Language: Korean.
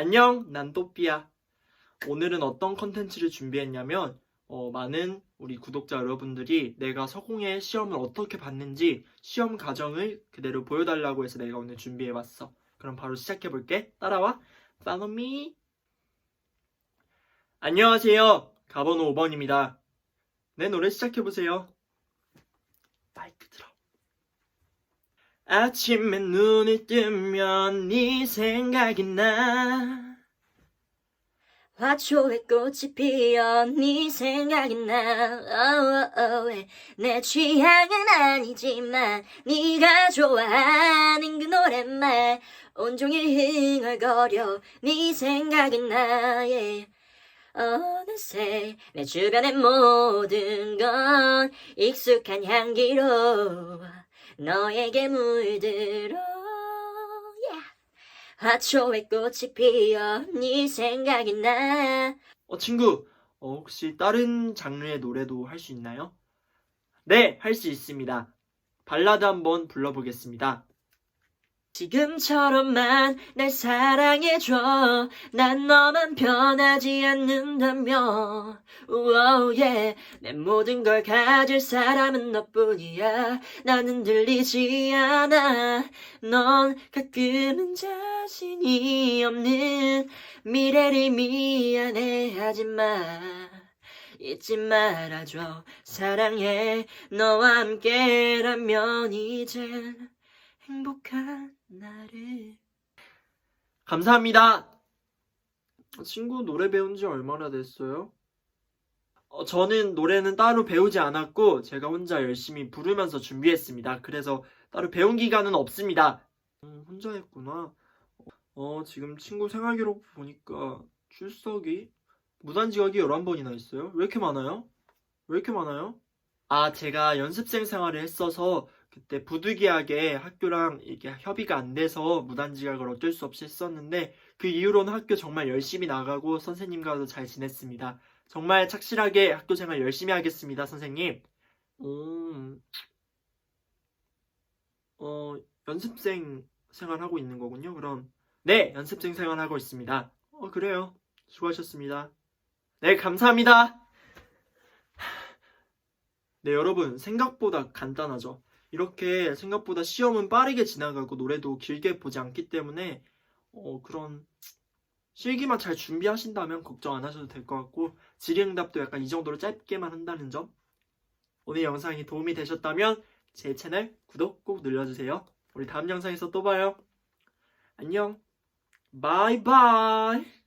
안녕, 난 또삐야. 오늘은 어떤 컨텐츠를 준비했냐면, 어, 많은 우리 구독자 여러분들이 내가 서공의 시험을 어떻게 봤는지 시험 과정을 그대로 보여달라고 해서 내가 오늘 준비해봤어. 그럼 바로 시작해볼게. 따라와. Follow me. 안녕하세요. 가번호 5번입니다. 내 노래 시작해보세요. 마이크 들어. 아침에 눈을 뜨면 네 생각이 나. 화초에 꽃이 피어 네 생각이 나 oh, oh, oh. 내 취향은 아니지만 네가 좋아하는 그 노랫말 온종일 흥얼거려 네 생각이 나 yeah. 어느새 내 주변의 모든 건 익숙한 향기로 너에게 물들어 yeah. 화초에 꽃이 피어 네 생각이 나 어, 친구, 어, 혹시 다른 장르의 노래도 할 수 있나요? 네, 할 수 있습니다. 발라드 한번 불러보겠습니다. 지금처럼만 날 사랑해줘. 난 너만 변하지 않는다며. Wow, yeah. 내 모든 걸 가질 사람은 너뿐이야. 나는 들리지 않아. 넌 가끔은 자신이 없는 미래를 미안해하지마. 잊지 말아줘. 사랑해. 너와 함께라면 이젠 행복한 나를 감사합니다. 친구 노래 배운 지 얼마나 됐어요? 어, 저는 노래는 따로 배우지 않았고 제가 혼자 열심히 부르면서 준비했습니다. 그래서 따로 배운 기간은 없습니다. 음, 혼자 했구나. 어, 지금 친구 생활 기록 보니까 출석이 무단지각이 11번이나 있어요. 왜 이렇게 많아요? 왜 이렇게 많아요? 아, 제가 연습생 생활을 했어서 그때 부득이하게 학교랑 이게 협의가 안 돼서 무단지각을 어쩔 수 없이 했었는데 그 이후로는 학교 정말 열심히 나가고 선생님과도 잘 지냈습니다. 정말 착실하게 학교 생활 열심히 하겠습니다, 선생님. 음, 어, 연습생 생활하고 있는 거군요, 그럼. 네, 연습생 생활하고 있습니다. 어, 그래요. 수고하셨습니다. 네, 감사합니다. 네, 여러분, 생각보다 간단하죠? 이렇게 생각보다 시험은 빠르게 지나가고 노래도 길게 보지 않기 때문에 어, 그런 실기만 잘 준비하신다면 걱정 안 하셔도 될 것 같고 질의응답도 약간 이 정도로 짧게만 한다는 점 오늘 영상이 도움이 되셨다면 제 채널 구독 꼭 눌러주세요. 우리 다음 영상에서 또 봐요. 안녕. 바이바이.